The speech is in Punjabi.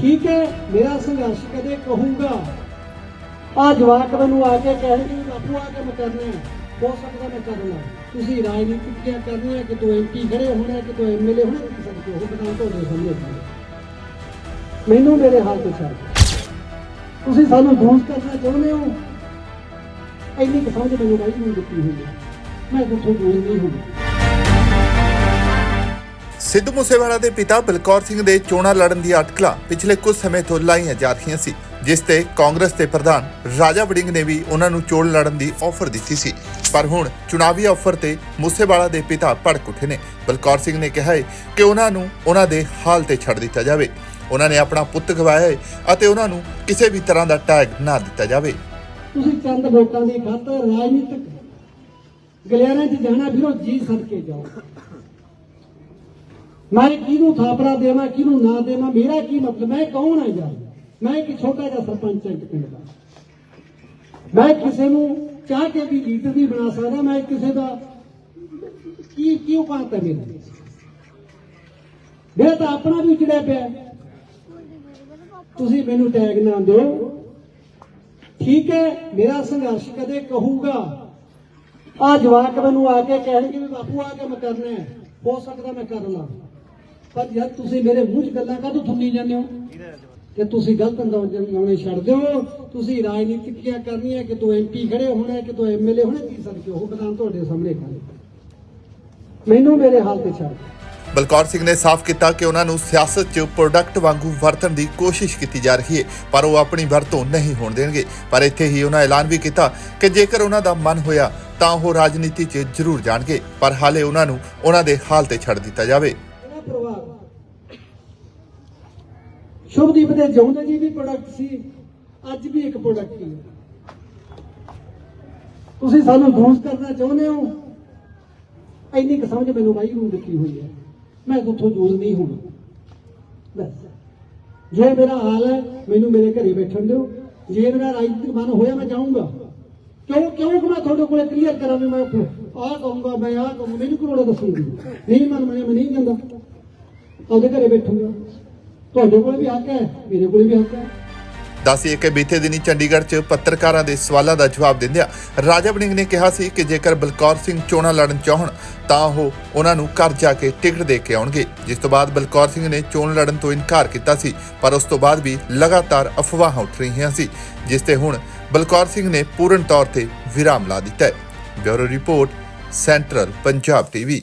ਠੀਕ ਹੈ, ਮੇਰਾ ਸੰਘਰਸ਼ ਕਦੇ ਕਹੂੰਗਾ। ਆ ਜਵਾਕ ਮੈਨੂੰ ਆ ਕੇ ਕਹਿਣਗੇ ਵੀ ਬਾਪੂ, ਆ ਕੇ ਮੈਂ ਕਰਨਾ ਹੈ। ਹੋ ਸਕਦਾ ਮੈਂ ਕਰ ਲਾਂ ਤੁਸੀਂ ਰਾਜਨੀਤਿਕ ਕਿਆ ਕਰਨੀ ਹੈ? ਕਿ ਤੂੰ ਐਮਪੀ ਖੜੇ ਹੋਣਾ ਕਿ ਤੂੰ ਐਮਐਲਏ ਹੋਣਾ ਕਿ ਸਕਦੇ ਹੋ ਬਤਾਉਂ ਤੁਹਾਡੇ ਸਾਹਮਣੇ ਖੜੇ। ਮੈਨੂੰ ਮੇਰੇ ਹਾਲ ਤੇ ਛੱਡ ਤੁਸੀਂ ਸਾਨੂੰ ਦੂਰ ਕਰਨਾ ਚਾਹੁੰਦੇ ਹੋ? ਇੰਨੀ ਕੁ ਸਮਝ ਮੈਨੂੰ ਬਾਈ ਨੂੰ ਦਿੱਤੀ ਹੋਈ ਮੈਂ ਕਿਥੋਂ ਦੂਰ ਨਹੀਂ ਹੂੰ ਸਿੱਧੂ ਮੂਸੇਵਾਲਾ ਦੇ ਪਿਤਾ ਬਲਕੌਰ ਸਿੰਘ ਦੇ ਚੋਣਾਂ ਲੜਨ ਦੀ ਅਟਕਲਾਂ ਪਿਛਲੇ ਕੁਝ ਸਮੇਂ ਤੋਂ ਲਾਈਆਂ ਜਾ ਰਹੀਆਂ ਸੀ, ਜਿਸ ਤੇ ਕਾਂਗਰਸ ਦੇ ਪ੍ਰਧਾਨ ਰਾਜਾ ਵੜਿੰਗ ਨੇ ਵੀ ਉਹਨਾਂ ਨੂੰ ਚੋਣ ਲੜਨ ਦੀ ਆਫਰ ਦਿੱਤੀ ਸੀ। ਪਰ ਹੁਣ ਚੁਣਾਵੀ ਆਫਰ ਤੇ ਮੂਸੇਵਾਲਾ ਦੇ ਪਿਤਾ ਭੜਕ ਉੱਠੇ ਨੇ। ਬਲਕੌਰ ਸਿੰਘ ਨੇ ਕਿਹਾ ਹੈ ਕਿ ਉਹਨਾਂ ਨੂੰ ਉਹਨਾਂ ਦੇ ਹਾਲ ਤੇ ਛੱਡ ਦਿੱਤਾ ਜਾਵੇ। ਉਹਨਾਂ ਨੇ ਆਪਣਾ ਪੁੱਤ ਗਵਾਇਆ ਹੈ ਅਤੇ ਉਹਨਾਂ ਨੂੰ ਕਿਸੇ ਵੀ ਤਰ੍ਹਾਂ ਦਾ ਟੈਗ ਨਾ ਦਿੱਤਾ ਜਾਵੇ। ਤੁਸੀਂ ਚੰਦ ਵੋਟਾਂ ਦੀ ਖਾਤਰ ਰਾਜਨੀਤਿਕ ਗਲਿਆਰਿਆਂ 'ਚ ਜਾਣਾ, ਫਿਰੋ ਜੀ ਸਦਕੇ ਜਾਓ। ਮੈਂ ਕਿਹਨੂੰ ਥਾਪੜਾ ਦੇਵਾਂ, ਕਿਹਨੂੰ ਨਾ ਦੇਵਾਂ, ਮੇਰਾ ਕੀ ਮਤਲਬ? ਮੈਂ ਕੌਣ ਹਾਂ ਯਾਰ? ਮੈਂ ਇੱਕ ਛੋਟਾ ਜਿਹਾ ਸਰਪੰਚ ਹਾਂ ਪਿੰਡ ਦਾ। ਮੈਂ ਕਿਸੇ ਨੂੰ ਚਾਹ ਕੇ ਵੀ ਲੀਡਰ ਵੀ ਬਣਾ ਸਕਦਾ, ਮੈਂ ਕਿਸੇ ਦਾ ਕੀ ਕਿਉਂ ਬਾਤ ਹੈ ਮੇਰਾ? ਮੇਰਾ ਤਾਂ ਆਪਣਾ ਵੀ ਉਜੜਿਆ ਪਿਆ। ਤੁਸੀਂ ਮੈਨੂੰ ਟੈਗ ਨਾ ਦਿਓ। ਠੀਕ ਹੈ, ਮੇਰਾ ਸੰਘਰਸ਼ ਕਦੇ ਕਹੂਗਾ। ਆ ਜਵਾਕ ਮੈਨੂੰ ਆ ਕੇ ਕਹਿਣਗੇ ਵੀ ਬਾਪੂ ਆ ਕੇ ਮੈਂ ਕਰਨਾ ਹੋ ਸਕਦਾ ਮੈਂ ਕਰ ਲਾਂ। ਪਰ ਜਦ ਤੁਸੀਂ ਮੇਰੇ ਮੂੰਹ 'ਚ ਗੱਲਾਂ ਕਾਹਤੋਂ ਥੁੰਨੀ ਜਾਂਦੇ ਹੋ? ਕਿ ਤੁਸੀਂ ਗਲਤ ਅੰਦਾਜ਼ ਲਾਉਣੇ ਛੱਡ ਦਿਓ। ਤੁਸੀਂ ਰਾਜਨੀਤਿਕ ਕਿਆ ਕਰਨੀ ਹੈ? ਕਿ ਤੂੰ ਐਮਪੀ ਖੜੇ ਹੋਣਾ ਕਿ ਤੂੰ ਐਮਐਲਏ ਹੋਣਾ ਕੀ ਸਕਦੇ ਹੋ ਬਤਾਉਂ ਤੁਹਾਡੇ ਸਾਹਮਣੇ ਖੜੇ ਮੈਨੂੰ ਮੇਰੇ ਹਾਲ ਤੇ ਛੱਡ ਬਲਕੌਰ ਸਿੰਘ ਨੇ ਸਾਫ਼ ਕੀਤਾ ਕਿ ਉਹਨਾਂ ਨੂੰ ਸਿਆਸਤ 'ਚ ਪ੍ਰੋਡਕਟ ਵਾਂਗੂ ਵਰਤਣ ਦੀ ਕੋਸ਼ਿਸ਼ ਕੀਤੀ ਜਾ ਰਹੀ ਹੈ, ਪਰ ਉਹ ਆਪਣੀ ਵਰਤੋਂ ਨਹੀਂ ਹੋਣ ਦੇਣਗੇ। ਪਰ ਇੱਥੇ ਹੀ ਉਹਨਾਂ ਐਲਾਨ ਵੀ ਕੀਤਾ ਕਿ ਜੇਕਰ ਉਹਨਾਂ ਦਾ ਮਨ ਹੋਇਆ ਤਾਂ ਉਹ ਰਾਜਨੀਤੀ 'ਚ ਜ਼ਰੂਰ ਜਾਣਗੇ। ਪਰ ਹਾਲੇ ਉਹਨਾਂ ਨੂੰ ਉਹਨਾਂ ਦੇ ਹਾਲ ਤੇ ਛੱਡ ਦਿੱਤਾ ਜਾਵੇ। ਸ਼ੁਭਦੀਪ ਦੇ ਜਿਉਂਦੇ ਜੀ ਵੀ ਪ੍ਰੋਡਕਟ ਸੀ, ਅੱਜ ਵੀ ਇੱਕ ਪ੍ਰੋਡਕਟ ਹੀ ਤੁਸੀਂ ਸਾਨੂੰ ਦੂਰ ਕਰਨਾ ਚਾਹੁੰਦੇ ਹੋ? ਇੰਨੀ ਕੁ ਸਮਝ ਮੈਨੂੰ ਬਾਈ ਨੂੰ ਦਿੱਤੀ ਹੋਈ ਹੈ। ਮੈਂ ਉੱਥੋਂ ਦੂਰ ਨਹੀਂ ਹੋਣਾ। ਬਸ। ਜੇ ਮੇਰਾ ਹਾਲ ਹੈ, ਮੈਨੂੰ ਮੇਰੇ ਘਰੇ ਬੈਠਣ ਦਿਓ। ਜੇ ਮੇਰਾ ਰਾਜਨੀਤਿਕ ਮਨ ਹੋਇਆ ਮੈਂ ਜਾਊਂਗਾ। ਕਿਉਂ ਕਿਉਂ ਕਿ ਮੈਂ ਤੁਹਾਡੇ ਕੋਲੇ ਕਲੀਅਰ ਕਰਾਂ ਵੀ ਮੈਂ ਆਹ ਕਹੂੰਗਾ, ਮੈਂ ਆਹ ਕਹੂੰਗਾ, ਮੈਨੂੰ ਕੋਲੋਂ ਦੱਸੂਗੀ? ਨਹੀਂ ਮਨ ਮੈਂ ਮੈਂ ਨਹੀਂ ਜਾਂਦਾ। ਉਹਦੇ ਘਰੇ ਬੈਠੂਗਾ। ਤੁਹਾਡੇ ਕੋਲ ਵੀ ਹੱਕ ਹੈ, ਮੇਰੇ ਕੋਲ ਵੀ ਹੱਕ ਹੈ। ਦੱਸੀਏ ਕਿ ਬੀਤੇ ਦਿਨੀ ਚੰਡੀਗੜ੍ਹ 'ਚ ਪੱਤਰਕਾਰਾਂ ਦੇ ਸਵਾਲਾਂ ਦਾ ਜਵਾਬ ਦਿੰਦਿਆਂ ਰਾਜਾ ਵੜਿੰਗ ਨੇ ਕਿਹਾ ਸੀ ਕਿ ਜੇਕਰ ਬਲਕੌਰ ਸਿੰਘ ਚੋਣਾਂ ਲੜਨ ਚਾਹਣ, ਤਾਂ ਉਹ ਉਹਨਾਂ ਨੂੰ ਘਰ ਜਾ ਕੇ ਟਿਕਟ ਦੇ ਕੇ ਆਉਣਗੇ। ਜਿਸ ਤੋਂ ਬਾਅਦ ਬਲਕੌਰ ਸਿੰਘ ਨੇ ਚੋਣ ਲੜਨ ਤੋਂ ਇਨਕਾਰ ਕੀਤਾ ਸੀ, ਪਰ ਉਸ ਤੋਂ ਬਾਅਦ ਵੀ ਲਗਾਤਾਰ ਅਫਵਾਹਾਂ ਉੱਠ ਰਹੀਆਂ ਸੀ, ਜਿਸ ਤੇ ਹੁਣ ਬਲਕੌਰ ਸਿੰਘ ਨੇ ਪੂਰਨ ਤੌਰ ਤੇ ਵਿਰਾਮ ਲਾ ਦਿੱਤਾ ਹੈ। Bureau report, central Punjab TV.